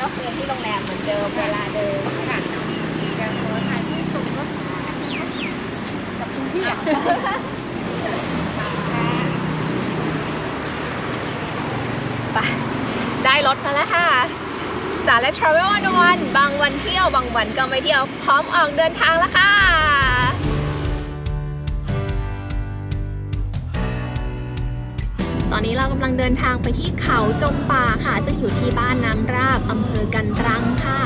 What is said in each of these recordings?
ก็คือที่โรงแรมเหมือนเดิมเวลาเดิมค่ะอยากขอถ่ายรูปส่งรถกับคุณพี่อะไปได้รถมาแล้วค่ะจาและ Travel on One บางวันเที่ยวบางวันก็ไม่เที่ยวพร้อมออกเดินทางแล้วค่ะ ตอนนี้เรากำลังเดินทางไปที่เขาจมป่าค่ะ ซึ่งอยู่ที่บ้านน้ำราบอำเภอกันตรังค่ะ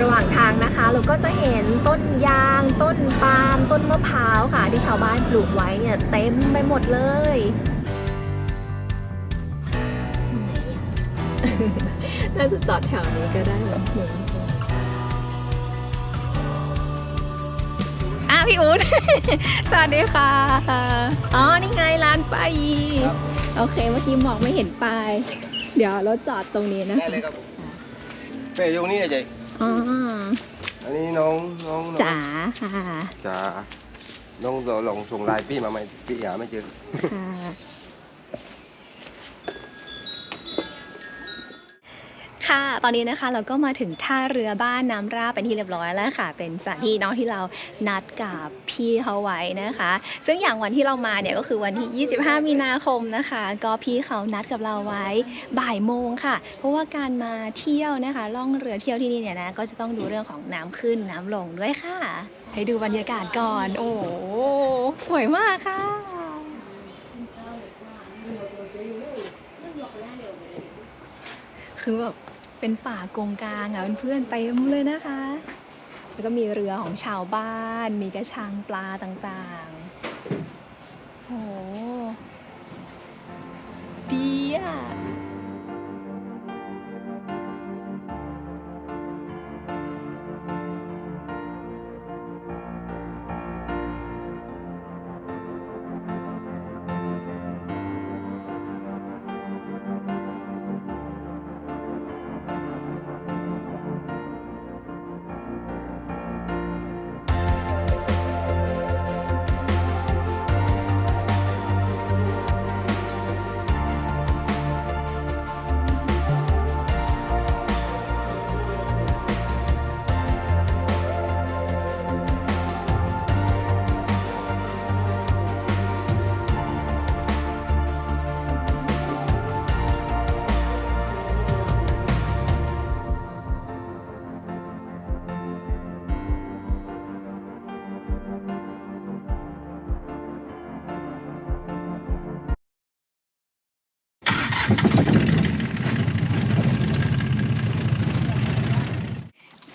ระหว่างทางนะคะ เราก็จะเห็นต้นยาง ต้นปาล์มต้นมะพร้าวค่ะ ที่ชาวบ้านปลูกไว้เนี่ยเต็มไปหมดเลยน่าจะจอดแถวนี้ก็ได้เหรืออะ พี่อู๊ด สวัสดีค่ะ อ๋อ นี่ไงร้านป้ายีโอเค เมื่อกี้มองไม่เห็นป้าย เดี๋ยวรถจอดตรงนี้นะได้เลยครับเป้ยงนี่เลยใจอ๋ออันนี้น้องน้องน้องจ๋าค่ะ จ๋าน้องเดี๋ยวลองส่งไลน์พี่มาไหมพี่หาไม่เจอค่ะ ค่ะ ตอนนี้นะคะเราก็มาถึงท่าเรือบ้านน้ำราบเป็นที่เรียบร้อยแล้วค่ะ เป็นสถานที่น้องที่เรานัดกับพี่เขาไว้นะคะ ซึ่งอย่างวันที่เรามาเนี่ยก็คือวันที่ 25 มีนาคมนะคะ ก็พี่เขานัดกับเราไว้บ่ายโมงค่ะ เพราะว่าการมาเที่ยวนะคะ ล่องเรือเที่ยวที่นี่เนี่ยนะก็จะต้องดูเรื่องของน้ำขึ้นน้ำลงด้วยค่ะ ให้ดูบรรยากาศก่อน โอ้สวยมากค่ะคือแบบ เป็นป่ากงกลางอะเพื่อนๆเต็มเลยนะคะ แล้วก็มีเรือของชาวบ้าน มีกระชังปลาต่างๆโหดีอะ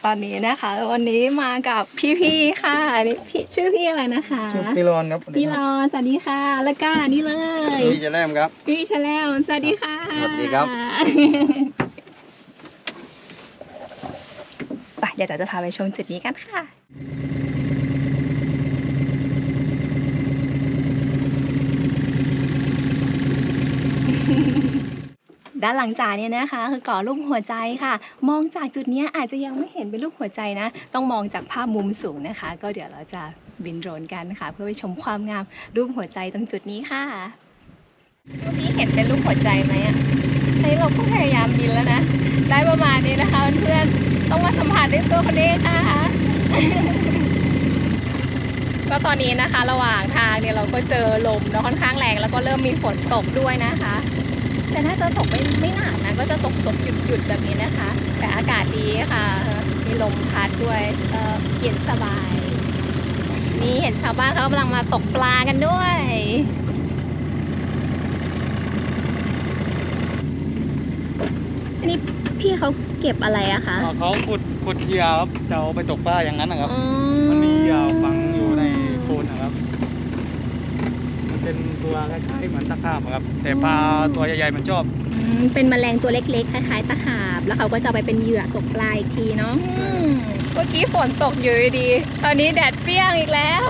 ตอนนี้นะคะ วันนี้มากับพี่ๆค่ะนี่พี่ชื่อพี่อะไรนะคะพี่รอนครับพี่รอสวัสดีค่ะ แล้วก็นี่เลย พี่จะแรมครับ พี่ชาแนลสวัสดีค่ะสวัสดีครับ ไปเดี๋ยวจ๋าจะพาไปชมจุดนี้กันค่ะ ด้านหลังจากเนี่ยนะคะ คือก่อรูปหัวใจค่ะ มองจากจุดนี้อาจจะยังไม่เห็นเป็นรูปหัวใจนะ ต้องมองจากภาพมุมสูงนะคะ ก็เดี๋ยวเราจะบินโดรนกันค่ะ เพื่อไปชมความงามรูปหัวใจตรงจุดนี้ค่ะเมื่อกี้เห็นเป็นรูปหัวใจไหมอะใช้เราก็พยายามบินแล้วนะ ได้ประมาณนี้นะคะเพื่อนต้องมาสัมผัสด้วยตัวคนเองค่ะก็ตอนนี้นะคะ ระหว่างทางเนี่ยเราก็เจอลมเนาะค่อนข้างแรง แล้วก็เริ่มมีฝนตกด้วยนะคะ แต่น่าจะตกไม่ไม่หนักนะก็จะตกตกหยุดหยุดแบบนี้นะคะ แต่อากาศดีค่ะ มีลมพัดด้วยเอ่อเย็นสบาย นี่เห็นชาวบ้านเขากำลังมาตกปลากันด้วยอันนี้พี่เขาเก็บอะไรอะคะอ่าเขาขุดขุดเหยื่อครับจะเอาไปตกปลาอย่างนั้นนะครับอ๋อมันมีเหยื่อฝังอยู่ในโคลนนะครับมัน เป็นตัวคล้ายๆเหมือนตะขาบอะครับ แต่ปลาตัวใหญ่ๆมันชอบ อืมเป็นแมลงตัวเล็กๆ คล้ายๆตะขาบ แล้วเขาก็จะเอาไปเป็นเหยื่อตกปลาอีกทีเนาะอืมเมื่อกี้ฝนตกอยู่ดีๆตอนนี้แดดเปรี้ยงอีกแล้ว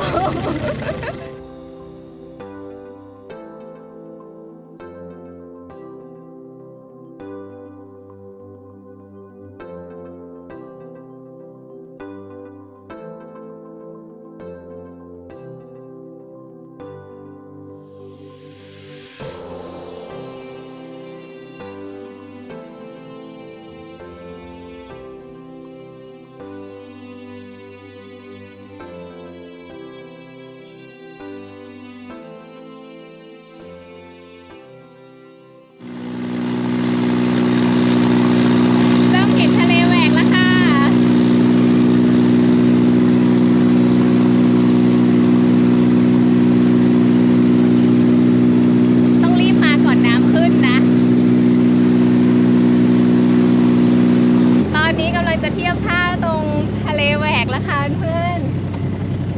จะเทียบท่าตรงทะเลแหวกละค่ะเพื่อน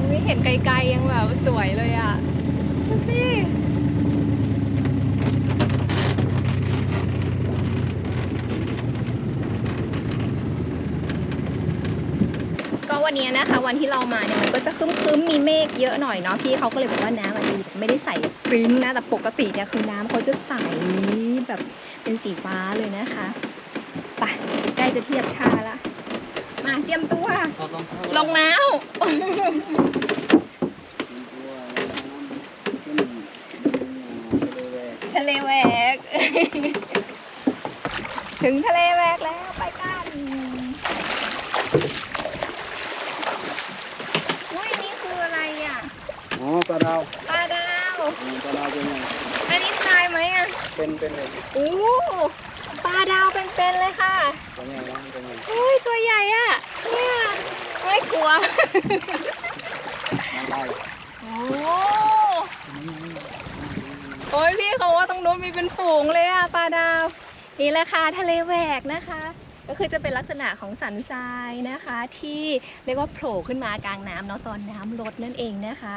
ไม่เห็นไกลๆยังแบบสวยเลยอะดูสิก็วันนี้นะคะ วันที่เรามาเนี่ยมันก็จะคึ้มๆมีเมฆเยอะหน่อยเนาะพี่เขาก็เลยบอกว่าน้ำอันนี้ไม่ได้ใส่ปริ้นนะแต่ปกติเนี่ยคือน้ำเขาจะใสแบบเป็นสีฟ้าเลยนะคะไปใกล้จะเทียบท่าละ เตรียมตัวถอดรองเท้าลงน้ำทะเลแหวก ถึงทะเลแหวกแล้วไปกันอุ้ยนี่คืออะไรอะ อ๋อปลาดาวปลาดาวปลาดาวเป็นไงอันนี้ตายไหมอะ เป็นเป็นเลยอู้ปลาดาวเป็นๆเลยค่ะเป็นไงนะเป็นไงอุ้ยตัวใหญ่อะเนี่ย ไม่กลัวน้ำลายโอ้โอ้ยพี่เขาว่าตรงนู้นมีเป็นฝูงเลยอะปลาดาว นี่แหละค่ะทะเลแหวกนะคะ ก็คือจะเป็นลักษณะของสันทรายนะคะ ที่เรียกว่าโผล่ขึ้นมากลางน้ำเนาะตอนน้ำลดนั่นเองนะคะ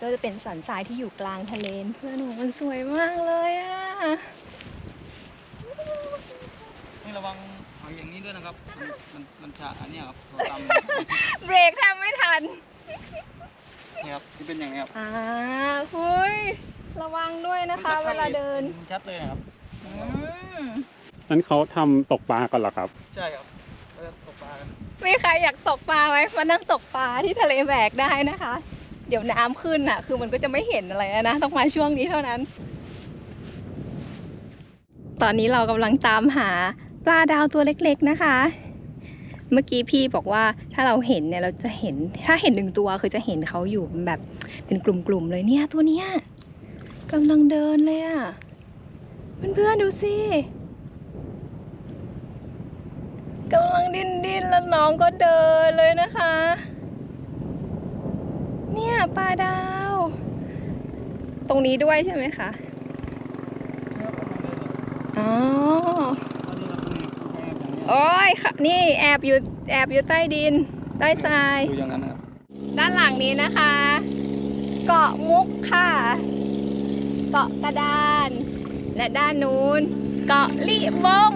ก็จะเป็นสันทรายที่อยู่กลางทะเลเพื่อนหนูมันสวยมากเลยอะนี่ระวัง หอยอย่างนี้ด้วยนะครับ มันมันจะอันเนี้ยครับเราตามเบรกแทบไม่ทันเนี่ยครับที่เป็นอย่างนี้ครับอ่าคุยระวังด้วยนะคะ เวลาเดินชัดเลยนะครับ อืมนั้นเขาทำตกปลาก่อนเหรอครับ ใช่ครับเราจะตกปลากันมีใครอยากตกปลาไหมมานั่งตกปลาที่ทะเลแหวกได้นะคะ เดี๋ยวน้ำขึ้นอะ คือมันก็จะไม่เห็นอะไรแล้วนะ ต้องมาช่วงนี้เท่านั้น ตอนนี้เรากำลังตามหา ปลาดาวตัวเล็กๆนะคะ เมื่อกี้พี่บอกว่าถ้าเราเห็นเนี่ยเราจะเห็นถ้าเห็นหนึ่งตัวคือจะเห็นเขาอยู่แบบเป็นกลุ่มๆเลยเนี่ยตัวเนี้ยกำลังเดินเลยอะ่ะเพื่อนๆดูสิกำลังดิ้นดิ้นๆแล้วน้องก็เดินเลยนะคะ เนี่ยปลาดาว ตรงนี้ด้วยใช่ไหมคะ อ๋อ โอ้ยค่ะนี่แอบอยู่แอบอยู่ใต้ดิน ใต้ทราย ดูอย่างนั้นนะครับ ด้านหลังนี้นะคะ เกาะมุกค่ะ เกาะกระดาน และด้านนู้น เกาะลิบง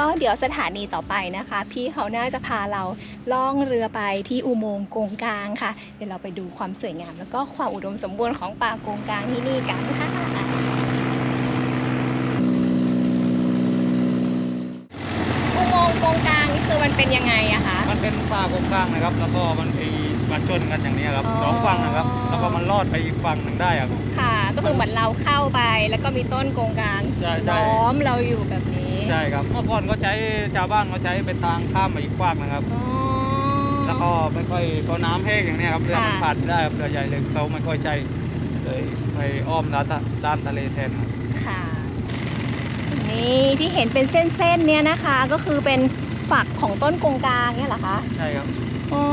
ก็เดี๋ยวสถานีต่อไปนะคะ พี่เขาน่าจะพาเราล่องเรือไปที่อุโมงค์โกงกลางค่ะ เดี๋ยวเราไปดูความสวยงาม แล้วก็ความอุดมสมบูรณ์ของป่าโกงกลางที่นี่กันค่ะอุโมงค์โกงกลางนี่คือมันเป็นยังไงอะคะ มันเป็นป่าโกงกลางนะครับ แล้วก็มันไปมาชนกันอย่างนี้ครับอ๋อสองฝั่งนะครับ แล้วก็มันลอดไปอีกฝั่งหนึ่งได้อะครับ ค่ะ ก็คือเหมือนเราเข้าไปแล้วก็มีต้นโกงกลางใช่ใช่ล้อมเราอยู่แบบนี้ ใช่ครับเมื่อก่อนก็ใช้ชาวบ้านก็ใช้เป็นทางข้ามไปอีกฝั่งนะครับ อ๋อ แล้วก็ไม่ค่อยพอน้ำแห้งอย่างเนี้ยครับเรือมันค่ะ ผ่านไม่ได้ครับเรือใหญ่เลยเขาไม่ค่อยใช้เลยไปอ้อมด้านด้านทะเลแทนครับค่ะ นี่ที่เห็นเป็นเส้นๆเนี่ยนะคะ ก็คือเป็นฝักของต้นกงกลางเนี่ยเหรอคะ ใช่ครับ อ๋อ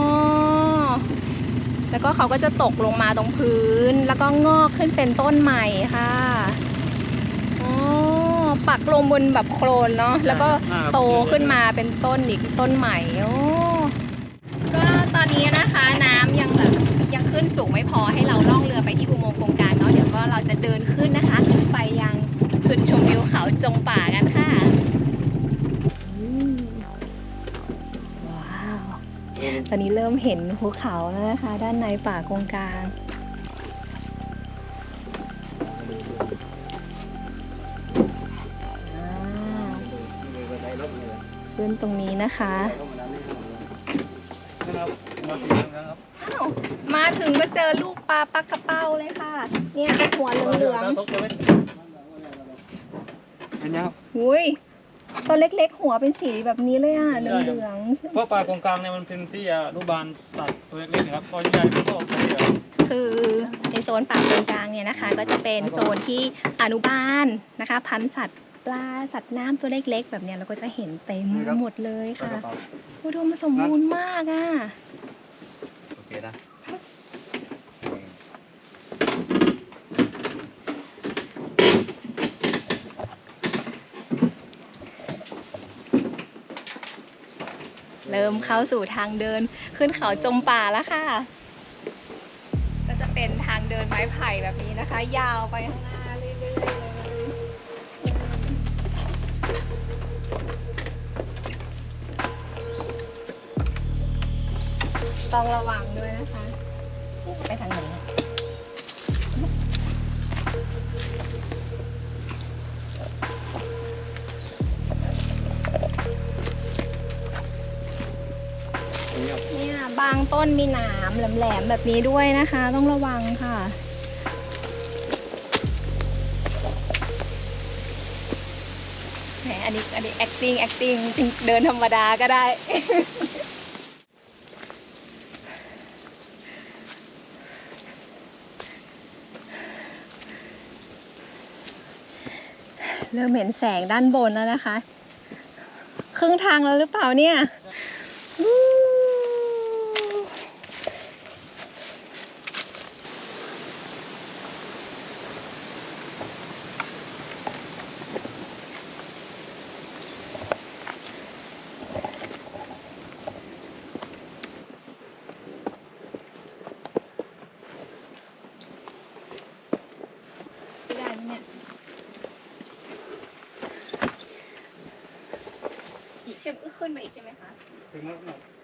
แล้วก็เขาก็จะตกลงมาตรงพื้น แล้วก็งอกขึ้นเป็นต้นใหม่ค่ะอ๋อ ปักลงบนแบบโคลนเนาะใช่แล้วก็อ่าครับโตขึ้นมาเป็นต้นอีกต้นใหม่โอ้ก็ตอนนี้นะคะน้ำยังแบบยังขึ้นสูงไม่พอให้เราล่องเรือไปที่อุโมงค์โครงการเนาะเดี๋ยวก็เราจะเดินขึ้นนะคะ ไปยังจุดชมวิวเขาจงป่ากันค่ะอืมว้าวตอนนี้เริ่มเห็นภูเขาแล้วนะคะ ด้านในป่ากงกลาง ขึ้นตรงนี้นะคะนะครับมาถึงแล้วครับอ้าวมาถึงก็เจอลูกปลาปักกระเป้าเลยค่ะ เนี่ยเป็นหัวเหลืองเห็นไหมครับๆหุยตัวเล็กๆ หัวเป็นสีแบบนี้เลยอะ เหลืองเพราะปลาโกงกลางเนี่ยมันเป็นที่อนุบาลสัตว์ตัวเล็กๆนะครับพอใหญ่ๆมันก็ออกไปเยอะๆคือในโซนป่ากงกลางเนี่ยนะคะ ก็จะเป็นโซนที่อนุบาลนะคะ พันธุ์สัตว์ ปลาสัตว์น้ำตัวเล็กๆ แบบเนี้ยเราก็จะเห็นเต็มหมดเลยค่ะกระเป๋าอุดมสมบูรณ์มากอะโอเคนะเริ่มเข้าสู่ทางเดินขึ้นเขาจมป่าแล้วค่ะ ก็จะเป็นทางเดินไม้ไผ่แบบนี้นะคะ ยาวไปข้างหน้าเรื่อยๆ ต้องระวังด้วยนะคะ ไปทางไหนเนี่ยบางต้นมีหนามแหลมๆแบบนี้ด้วยนะคะ ต้องระวังค่ะแหมอันนี้อันนี้ acting acting เดินธรรมดาก็ได้ เริ่มเห็นแสงด้านบนแล้วนะคะ ครึ่งทางแล้วหรือเปล่าเนี่ยวู้ได้ไหมเนี่ย อีก จะขึ้นมาอีกใช่ไหมคะ ถึงแล้วครับอ้าว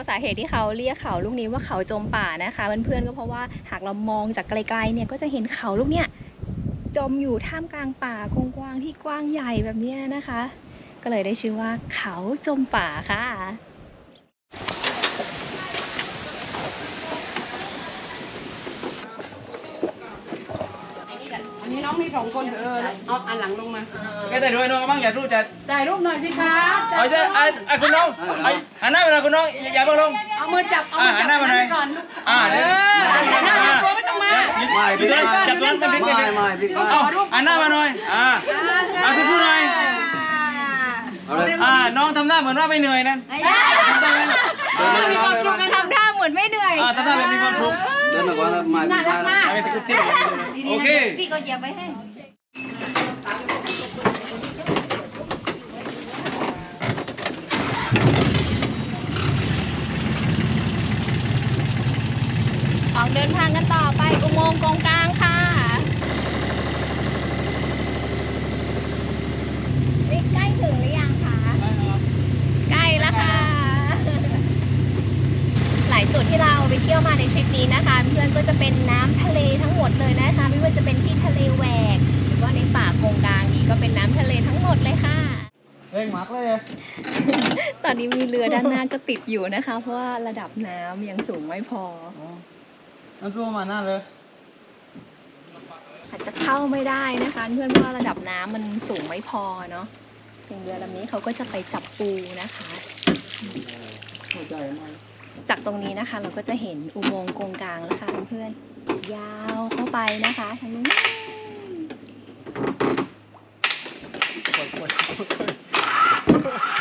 ก็สาเหตุที่เขาเรียกเขาลูกนี้ว่าเขาจมป่านะคะเพื่อนๆก็เพราะว่าหากเรามองจากไกลๆเนี่ยก็จะเห็นเขาลูกเนี้ยจมอยู่ท่ามกลางป่ากว้างๆที่กว้างใหญ่แบบนี้นะคะ ก็เลยได้ชื่อว่าเขาจมป่าค่ะ อันนี้น้องมีสองคนเออเอาอันหลังลงมาแกแต่ด้วยน้องบ้างอย่ารู้จัดถ่ายรูปหน่อยสิคะเอาเจ้อะอะคุณน้องเอาหันหน้ามาหน่อยคุณน้องอย่าเพิ่งลงเอามือจับเอาอะมือหัจันหน้ามาหน่อยก่อนอ่าเอเดี๋ยวอหันหน้ามาตัวไม่ต้องมาไม่อยู่ตรงนั้นจับตรงนั้นเป็นไม่เป็นไม่พี่ก้าเอาหันหน้ามาหน่อยอ่าอ่าสู้ๆหน่อยเอาเลยอ่าน้องทำหน้าเหมือนว่าไม่เหนื่อยนั่นทำได้ไหมมีความสุขกัน เหมือนไม่เหนื่อยอ่าทำหน้าแบบมีความสุข เดินมาก่อนนะไม่น่าพี่รัก้ากมากเอาไปตะกุกติ๊กโอเค พี่ก็เหยียบไว้ให้ ออกเดินทางกันต่อไปอุโมงค์กงกลางค่ะ นี่ใกล้ถึงหรือยังคะ ใกล้แล้วค่ะ หลายจุดที่เราไปเที่ยวมาในทริปนี้นะคะ เป็นน้ำทะเลทั้งหมดเลยนะคะไม่ว่าจะเป็นที่ทะเลแหวก หรือว่าในป่ากงกลางอีกก็เป็นน้ำทะเลทั้งหมดเลยค่ะเร่งมักเลย ตอนนี้มีเรือด้านหน้าก็ติดอยู่นะคะ เพราะว่าระดับน้ำยังสูงไม่พอนั่นตัวมาหน้าเลยอาจจะเข้าไม่ได้นะคะเพื่อนเพราะว่าระดับน้ำมันสูงไม่พอเนาะอย่างเรือลำนี้เขาก็จะไปจับปูนะคะเข้าใจไหม จากตรงนี้นะคะ เราก็จะเห็นอุโมงค์กงกลางแล้วค่ะเพื่อนๆยาวเข้าไปนะคะทางนู้นสรุป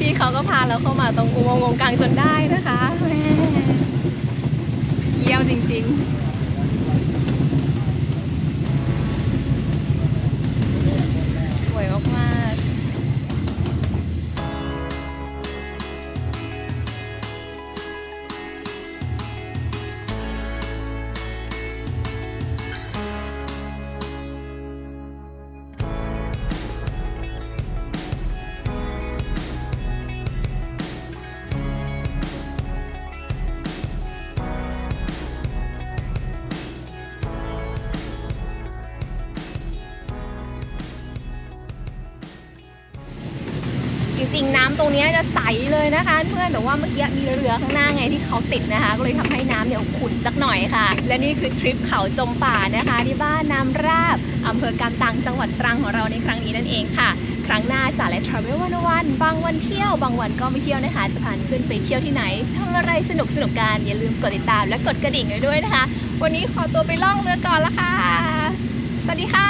พี่ๆเขาก็พาเราเข้ามาตรงอุโมงค์กงกลางจนได้นะคะแม่เยี่ยวจริงๆ ริงน้ำตรงนี้จะใสเลยนะคะเพื่อนแต่ว่าเมื่อกี้มีเรือข้างหน้าไงที่เขาติดนะคะ ก็เลยทำให้น้ำเนี่ยขุ่นสักหน่อยค่ะ และนี่คือทริปเขาจมป่านะคะ ที่บ้านน้ำราบอำเภอการตังจังหวัดตรังของเราในครั้งนี้นั่นเองค่ะ ครั้งหน้าจ่าและ Travel วันวันบางวันเที่ยวบางวันก็ไม่เที่ยวนะคะ จะพาขึ้นไปเที่ยวที่ไหนทำอะไรสนุกสนุกกันอย่าลืมกดติดตามและกดกระดิ่งไว้ด้วยนะคะ วันนี้ขอตัวไปล่องเรือก่อนละค่ะ สวัสดีค่ะ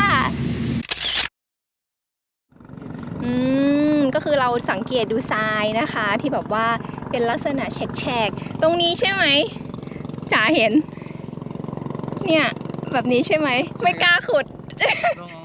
อืม ก็ คือเราสังเกตดูทรายนะคะ ที่แบบว่าเป็นลักษณะแฉกๆ ตรงนี้ใช่ไหมจ๋าเห็น เนี่ย แบบนี้ใช่ไหม ไม่กล้าขุดลงเอา